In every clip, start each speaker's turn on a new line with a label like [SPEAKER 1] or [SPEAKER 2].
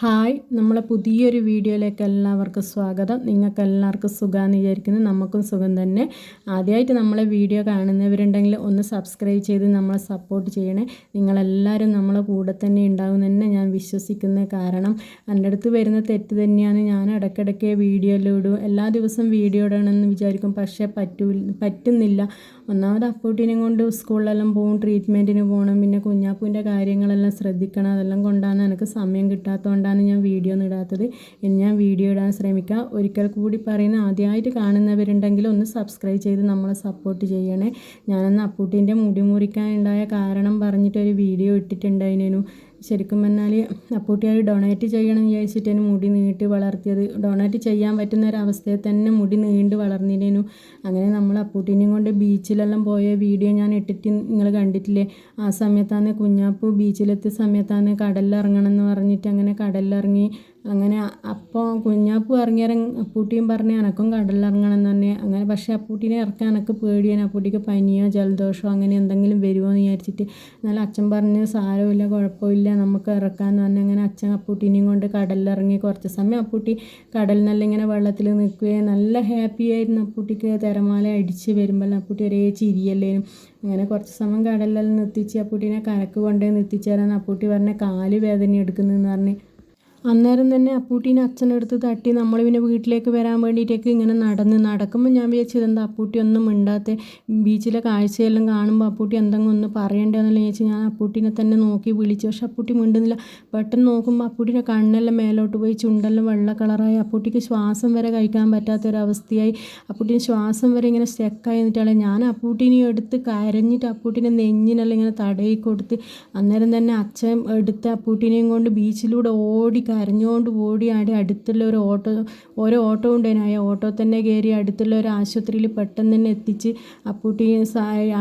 [SPEAKER 1] Hi നമ്മളെ പുതിയൊരു വീഡിയോയിലേക്ക് എല്ലാവർക്കും സ്വാഗതം. നിങ്ങൾക്ക് എല്ലാവർക്കും സുഖമാണെന്ന് വിചാരിക്കുന്നു നമുക്കും സുഖം തന്നെ. ആദ്യമായിട്ട് നമ്മളെ വീഡിയോ കാണുന്നവരുണ്ടെങ്കിൽ ഒന്ന് സബ്സ്ക്രൈബ് ചെയ്ത് നമ്മളെ സപ്പോർട്ട് ചെയ്യണേ. നിങ്ങളെല്ലാവരും നമ്മളെ കൂടെ തന്നെ ഉണ്ടാവും തന്നെ ഞാൻ വിശ്വസിക്കുന്ന കാരണം എന്റെ അടുത്ത് വരുന്ന തെറ്റ് തന്നെയാണ്. ഞാൻ ഇടയ്ക്കിടയ്ക്ക് വീഡിയോയിലിടും എല്ലാ ദിവസവും വീഡിയോ ഇടണമെന്ന് വിചാരിക്കും. പക്ഷേ പറ്റൂ പറ്റുന്നില്ല. ഒന്നാമത് അപ്പൂട്ടിനെയും കൊണ്ട് സ്കൂളിലെല്ലാം പോകും ട്രീറ്റ്മെന്റിന് പോകണം പിന്നെ കുഞ്ഞാപ്പൂവിന്റെ കാര്യങ്ങളെല്ലാം ശ്രദ്ധിക്കണം അതെല്ലാം കൊണ്ടാണ് എനിക്ക് സമയം കിട്ടാത്തതുകൊണ്ടാണ് ഞാൻ വീഡിയോ ഒന്നും ഇടാത്തത്. ഇനി ഞാൻ വീഡിയോ ഇടാൻ ശ്രമിക്കാം. ഒരിക്കൽ കൂടി പറയുന്ന ആദ്യമായിട്ട് കാണുന്നവരുണ്ടെങ്കിൽ ഒന്ന് സബ്സ്ക്രൈബ് ചെയ്ത് നമ്മളെ സപ്പോർട്ട് ചെയ്യണേ. ഞാനന്ന് അപ്പൂട്ടീന്റെ മുടി മുറിക്കാനുണ്ടായ കാരണം പറഞ്ഞിട്ടൊരു വീഡിയോ ഇട്ടിട്ടുണ്ടായിരുന്നു ശരിക്കും പറഞ്ഞാൽ അപ്പൂട്ടിയായി ഡൊണേറ്റ് ചെയ്യണം വിചാരിച്ചിട്ടാണ് മുടി നീട്ടി വളർത്തിയത്. ഡൊണേറ്റ് ചെയ്യാൻ പറ്റുന്ന ഒരവസ്ഥയിൽ തന്നെ മുടി നീണ്ട് വളർന്നിരുന്നു അങ്ങനെ നമ്മൾ അപ്പൂട്ടിനെയും കൊണ്ട് ബീച്ചിലെല്ലാം പോയ വീഡിയോ ഞാൻ ഇട്ടിട്ട് നിങ്ങൾ കണ്ടിട്ടില്ലേ? ആ സമയത്താണ് കുഞ്ഞാപ്പൂ ബീച്ചിലെത്തിയ സമയത്താണ് കടലിലിറങ്ങണം എന്ന് പറഞ്ഞിട്ട് അങ്ങനെ കടലിലിറങ്ങി അങ്ങനെ അപ്പോൾ കുഞ്ഞാപ്പു ഇറങ്ങിയാൽ അപ്പൂട്ടിയും പറഞ്ഞ് എനക്കും കടലിറങ്ങണം തന്നെ അങ്ങനെ പക്ഷേ അപ്പൂട്ടീനെ ഇറക്കാൻ എനിക്ക് പേടിയാണ്. അപ്പൂട്ടിക്ക് പനിയോ ജലദോഷമോ അങ്ങനെ എന്തെങ്കിലും വരുമോ എന്ന് വിചാരിച്ചിട്ട്. എന്നാലും അച്ഛൻ പറഞ്ഞ് സാരമില്ല കുഴപ്പമില്ല നമുക്ക് ഇറക്കാമെന്ന് പറഞ്ഞ് അങ്ങനെ അച്ഛൻ അപ്പൂട്ടീനെയും കൊണ്ട് കടലിലിറങ്ങി കുറച്ച് സമയം അപ്പൂട്ടി കടലിനെല്ലാം ഇങ്ങനെ വെള്ളത്തിൽ നിൽക്കുകയും നല്ല ഹാപ്പി ആയിരുന്നു അപ്പൂട്ടിക്ക്. തിരമാല അടിച്ച് വരുമ്പോൾ അപ്പൂട്ടി ഒരേ ചിരിയല്ലേനും. അങ്ങനെ കുറച്ച് സമയം കടലിലെല്ലാം നിർത്തിച്ച് അപ്പൂട്ടീനെ കരക്ക് കൊണ്ടുപോയി നിർത്തിച്ചേരാൻ അപ്പൂട്ടി പറഞ്ഞ കാൽ വേദന എടുക്കുന്നതെന്ന് പറഞ്ഞ്. അന്നേരം തന്നെ അപ്പൂട്ടീനെ അച്ഛനെടുത്ത് തട്ടി നമ്മൾ പിന്നെ വീട്ടിലേക്ക് വരാൻ വേണ്ടിയിട്ടൊക്കെ ഇങ്ങനെ നടന്ന് നടക്കുമ്പോൾ ഞാൻ വിചാരിച്ചത് എന്താ അപ്പൂട്ടി ഒന്നും മിണ്ടാത്ത? ബീച്ചിലെ കാഴ്ചയെല്ലാം കാണുമ്പോൾ അപ്പൂട്ടി എന്തെങ്കിലും ഒന്ന് പറയേണ്ടതെന്നുള്ള ചോദിച്ചു ഞാൻ അപ്പൂട്ടീനെ തന്നെ നോക്കി വിളിച്ചു. പക്ഷെ അപ്പൂട്ടി മിണ്ടുന്നില്ല. പെട്ടെന്ന് നോക്കുമ്പോൾ അപ്പൂട്ടിന്റെ കണ്ണെല്ലാം മേലോട്ട് പോയി ചുണ്ടെല്ലാം വെള്ള കളറായി. അപ്പൂട്ടിക്ക് ശ്വാസം വരെ കഴിക്കാൻ പറ്റാത്തൊരവസ്ഥയായി. അപ്പൂട്ടിന് ശ്വാസം വരെ ഇങ്ങനെ സ്റ്റെക്കായി എന്നിട്ടാണ് ഞാൻ അപ്പൂട്ടിനെ എടുത്ത് കരഞ്ഞിട്ട് അപ്പൂട്ടിനെ നെഞ്ഞിനെല്ലാം ഇങ്ങനെ തടയി കൊടുത്ത് അന്നേരം തന്നെ അച്ഛൻ എടുത്ത് അപ്പൂട്ടിനെയും കൊണ്ട് ബീച്ചിലൂടെ ഓടി കരഞ്ഞുകൊണ്ട് ഓടിയാടി അടുത്തുള്ള ഒരു ഓട്ടോ ഓരോ ഓട്ടോ ഉണ്ടായിരുന്നു ആ ഓട്ടോ തന്നെ കയറി അടുത്തുള്ള ഒരു ആശുപത്രിയിൽ പെട്ടെന്ന് തന്നെ എത്തിച്ച് അപ്പൂട്ടി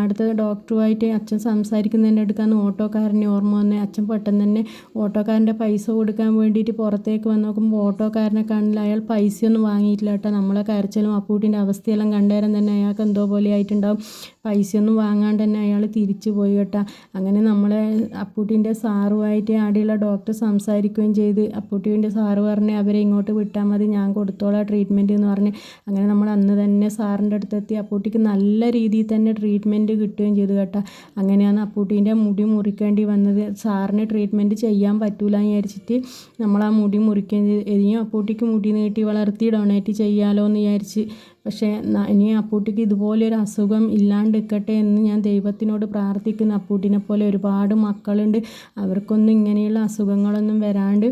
[SPEAKER 1] അടുത്ത ഡോക്ടറുമായിട്ട് അച്ഛൻ സംസാരിക്കുന്നതിന്റെ അടുക്കാന്ന് ഓട്ടോക്കാരനെ ഓർമ്മ വന്നേ അച്ഛൻ പെട്ടെന്ന് തന്നെ ഓട്ടോക്കാരന്റെ പൈസ കൊടുക്കാൻ വേണ്ടിയിട്ട് പുറത്തേക്ക് വന്ന് നോക്കുമ്പോൾ ഓട്ടോക്കാരനെ കണ്ടില്ല അയാൾ പൈസയൊന്നും വാങ്ങിയിട്ടില്ല കേട്ടോ. നമ്മളെ കരച്ചിലും അപ്പൂട്ടിന്റെ അവസ്ഥയെല്ലാം കണ്ടേരം തന്നെ അയാൾക്ക് എന്തോ പോലെ ആയിട്ടുണ്ടാവും. പൈസയൊന്നും വാങ്ങാണ്ട് തന്നെ അയാൾ തിരിച്ചു പോയി കേട്ടോ. അങ്ങനെ നമ്മളെ അപ്പൂട്ടിന്റെ സാറുമായിട്ട് അവിടെയുള്ള ഡോക്ടർ സംസാരിക്കുകയും ചെയ്ത് അപ്പൂട്ടീന്റെ സാറ് പറഞ്ഞ് അവരെ ഇങ്ങോട്ട് വിട്ടാൽ മതി ഞാൻ കൊടുത്തോളാം ട്രീറ്റ്മെന്റ് എന്ന് പറഞ്ഞ്. അങ്ങനെ നമ്മൾ അന്ന് തന്നെ സാറിന്റെ അടുത്തെത്തി അപ്പൂട്ടിക്ക് നല്ല രീതിയിൽ തന്നെ ട്രീറ്റ്മെന്റ് കിട്ടുകയും ചെയ്തു കേട്ടോ. അങ്ങനെയാണ് അപ്പൂട്ടീന്റെ മുടി മുറിക്കേണ്ടി വന്നത്. സാറിന് ട്രീറ്റ്മെന്റ് ചെയ്യാൻ പറ്റൂല എന്ന് വിചാരിച്ചിട്ട് നമ്മൾ ആ മുടി മുറിക്കേണ്ടി ഇനിയും അപ്പൂട്ടിക്ക് മുടി നീട്ടി വളർത്തി ഡൊണേറ്റ് ചെയ്യാലോ എന്ന് വിചാരിച്ച്. പക്ഷേ ഇനി അപ്പൂട്ടിക്ക് ഇതുപോലൊരു അസുഖം ഇല്ലാണ്ടിരിക്കട്ടെ എന്ന് ഞാൻ ദൈവത്തിനോട് പ്രാർത്ഥിക്കുന്നു. അപ്പൂട്ടിനെ പോലെ ഒരുപാട് മക്കളുണ്ട്. അവർക്കൊന്നും ഇങ്ങനെയുള്ള അസുഖങ്ങളൊന്നും വരാണ്ട്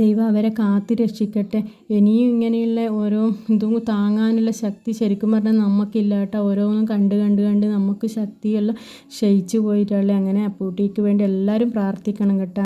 [SPEAKER 1] ദൈവം അവരെ കാത്ത് രക്ഷിക്കട്ടെ. ഇനിയും ഇങ്ങനെയുള്ള ഓരോ ഇതും താങ്ങാനുള്ള ശക്തി ശരിക്കും പറഞ്ഞാൽ നമുക്കില്ല കേട്ടോ. ഓരോന്നും കണ്ട് കണ്ട് കണ്ട് നമുക്ക് ശക്തിയെല്ലാം ക്ഷയിച്ചു പോയിട്ടുള്ള അങ്ങനെ അപ്പൂട്ടിക്ക് വേണ്ടി എല്ലാവരും പ്രാർത്ഥിക്കണം കേട്ടോ.